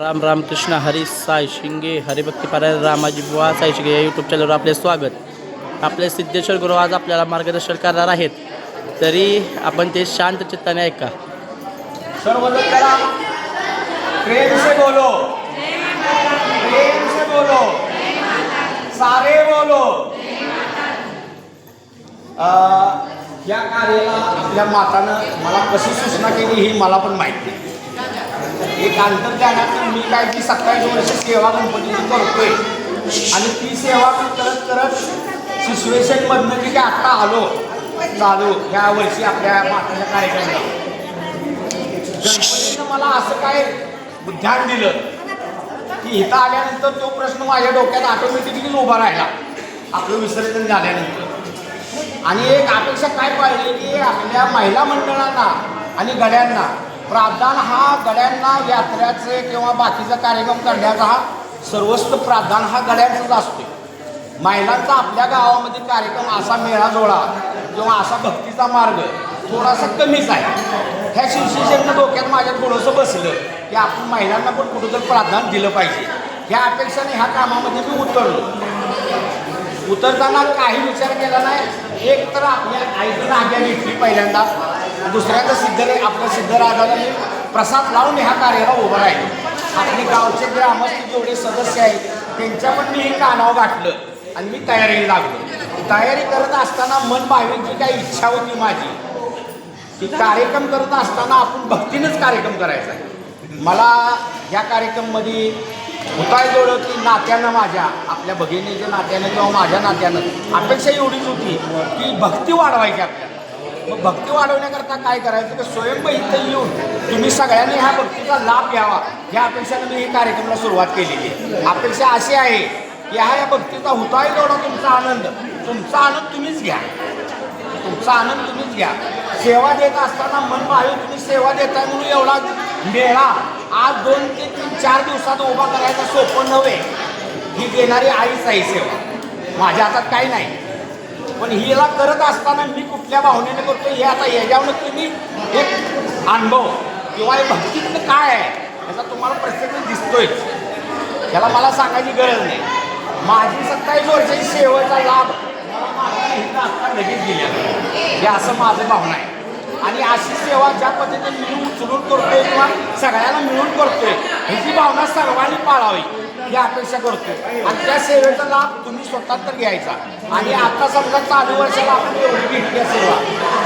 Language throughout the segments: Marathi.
राम रामकृष्ण हरी साई शिंगे हरिभक्ती पारायण रामाजी बुवा साई शिंगे या यूट्यूब चॅनलवर आपले स्वागत. आपले सिद्धेश्वर गुरु आज आपल्याला मार्गदर्शन करणार आहेत. तरी आपण ते शांत चित्ताने ऐका. सर्वजण प्रेम से बोलो. प्रेम से बोलो. सारे बोलो. अं, या कार्याला आपल्या मातानं मला कशी सूचना केली ही मला पण माहिती आहे. एक अंतर्ज्ञानातून मी काय की सत्तावीस वर्ष सेवा गणपतीची करतोय. आणि ती सेवा मी करत करत सिच्युएशनमधनं की काय आत्ता आलो. चालू. ह्या वर्षी आपल्या माताच्या कार्यक्रमाला. गणपतीनं मला असं काय ध्यान दिलं. की इथं आल्यानंतर तो प्रश्न माझ्या डोक्यात ऑटोमॅटिकली उभा राहिला. आपलं विसर्जन झाल्यानंतर. आणि एक अपेक्षा काय पाहिजे की आपल्या महिला मंडळांना आणि गड्यांना प्राधान हा गड्यांना यात्रेचे किंवा बाकीचा कार्यक्रम करण्याचा हा सर्वस्व प्राधान हा गड्यांचाच असतो. महिलांचा आपल्या गावामध्ये कार्यक्रम असा मेळाजोळा किंवा असा भक्तीचा मार्ग थोडासा कमीच आहे. ह्या शिवशिषेनं डोक्यात माझ्या थोडंसं बसलं की आपण महिलांना पण कुठंतरी प्राधान्य दिलं पाहिजे. ह्या अपेक्षाने ह्या कामामध्ये मी उतरलो. उतरताना काही विचार केला नाही. एक तर आपल्या आईतून आज्ञा घेतली पहिल्यांदा. दुसऱ्याचं सिद्ध आपल्या सिद्धराजाला मी प्रसाद लावून ह्या कार्याला उभं राहील. आपले गावचे ग्रामस्थ जेवढे सदस्य आहेत त्यांच्या पण मी हे कानावर गाठलं आणि मी तयारीला लागलो. तयारी करत असताना मन भाविक काही इच्छा होती माझी. की कार्यक्रम करत असताना आपण भक्तीनंच कार्यक्रम करायचा आहे. मला या कार्यक्रममध्ये उपाय जोडलं की नात्यानं माझ्या आपल्या भगिनीच्या नात्यानं किंवा माझ्या नात्यानं अपेक्षा एवढीच होती की भक्ती वाढवायची आपल्याला. मग भक्ती वाढवण्याकरता काय करायचं? की स्वयंभ इथं येऊन तुम्ही सगळ्यांनी ह्या भक्तीचा लाभ घ्यावा. या अपेक्षानं मी हे कार्यक्रमाला सुरुवात केलेली आहे. अपेक्षा अशी आहे की हा या भक्तीचा हुताय जेवढा तुमचा आनंद तुमचा आनंद तुम्हीच घ्या. तुमचा आनंद तुम्हीच घ्या. सेवा देत असताना मन पाहिजे तुम्ही सेवा देताय म्हणून एवढा मेळा. आज दोन ते तीन चार दिवसात उभा करायचा सोपं नव्हे. ही देणारी आईच आहे सेवा. माझ्या हातात काही नाही. पण हिला करत असताना मी कुठल्या भावनेने करतो हे आता याच्यावर तुम्ही एक अनुभव किंवा हे भक्तीतलं काय आहे याचा तुम्हाला प्रत्यक्ष दिसतोय त्याला मला सांगायची गरज नाही. माझी सत्तावीस वर्षाची सेवेचा लाभ मला माझ्या हिनं आत्ता लगेच दिल्या. हे असं माझं भावना आहे. आणि अशी सेवा ज्या पद्धतीने मी उचलून करतोय किंवा सगळ्यांना मिळून करतोय ही भावना सर्वांनी पाळावी. ही अपेक्षा करतो आणि त्या सेवेचा लाभ तुम्ही स्वतः तर घ्यायचा. आणि आता समजा चालू वर्षाला आपण एवढी घेतली सेवा.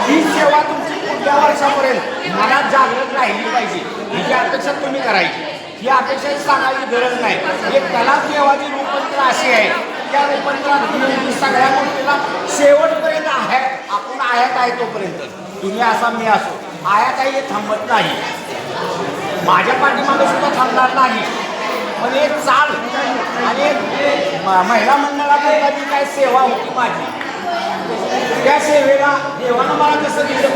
ही सेवा तुमची पुढल्या वर्षापर्यंत मनात जागृत राहिली पाहिजे. ही अपेक्षा तुम्ही करायची. ही अपेक्षा सांगायची गरज नाही. एक कला देवाची रूपांतर अशी आहे. त्या रूपांतरात तुम्ही सगळ्या गोष्टीला शेवटपर्यंत आहे. आपण आयात आहे तोपर्यंत. तुम्ही असा मी असो. आयात आहे हे थांबत नाही. माझ्या पाठीमागे सुद्धा थांबणार नाही. पण एक चाल. आणि एक म- महिला मंडळाकरता जी काय सेवा होती माझी? त्या सेवेला देवानं मला कसं दिलं?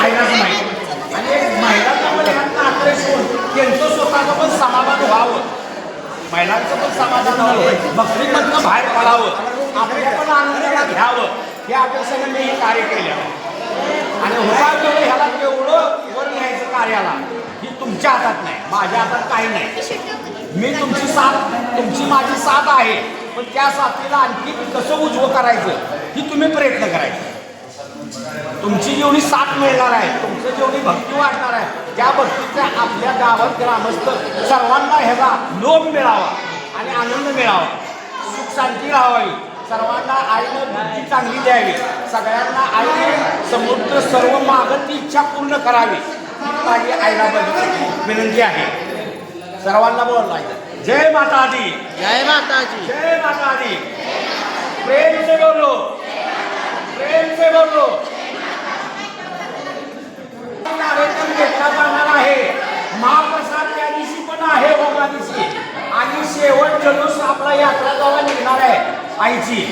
आईलाच माहिती. आणि एक महिलांना पण ह्यातनं होऊन त्यांचं स्वतःचं पण समाधान व्हावं. महिलांचं पण समाधान व्हावं. बकरीमधनं बाहेर पडावं. आपल्या पण आनंदाला घ्यावं. या अपेक्षाने मी हे कार्य केलं. आणि होता ह्याला केवढं वर न्यायचं कार्याला. तुमच्या हातात नाही माझ्या हातात काही नाही. मी तुमची साथ तुमची माझी साथ आहे. पण त्या साथीला आणखी कसं उजवं करायचं ही तुम्ही प्रयत्न करायचे. तुमची जेवढी साथ मिळणार आहे तुमचं जेवढी भक्ती वाढणार आहे त्या भक्तीचा आपल्या गावात ग्रामस्थ सर्वांना ह्याचा लोभ मिळावा आणि आनंद मिळावा. सुख शांती राहावी. सर्वांना आईनं बुद्धी चांगली द्यावी. सगळ्यांना आईने समुद्र सर्व मागत ती इच्छा पूर्ण करावी. माझी आईला बघ- विनंती आहे. सर्वांना बोलला जय माता दी जय माताजी. जय माता दी प्रेम से बोलो. प्रेम से बोलो. कार्यक्रम घेतला जाणार आहे. महाप्रसाद त्या दिवशी पण आहे बघा दिवशी. आणि शेवट जल्लोष आपला यात्रा जेव्हा निघणार आहे आईची.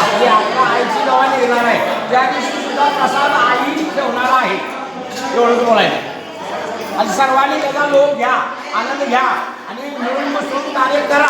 आपली यात्रा आईची जेव्हा निघणार आहे त्या दिवशी सुद्धा प्रसाद आई एवढंच बोलायचं आणि सर्वांनी त्याचा लोभ घ्या आनंद घ्या. आणि मिळून बसून कार्य करा.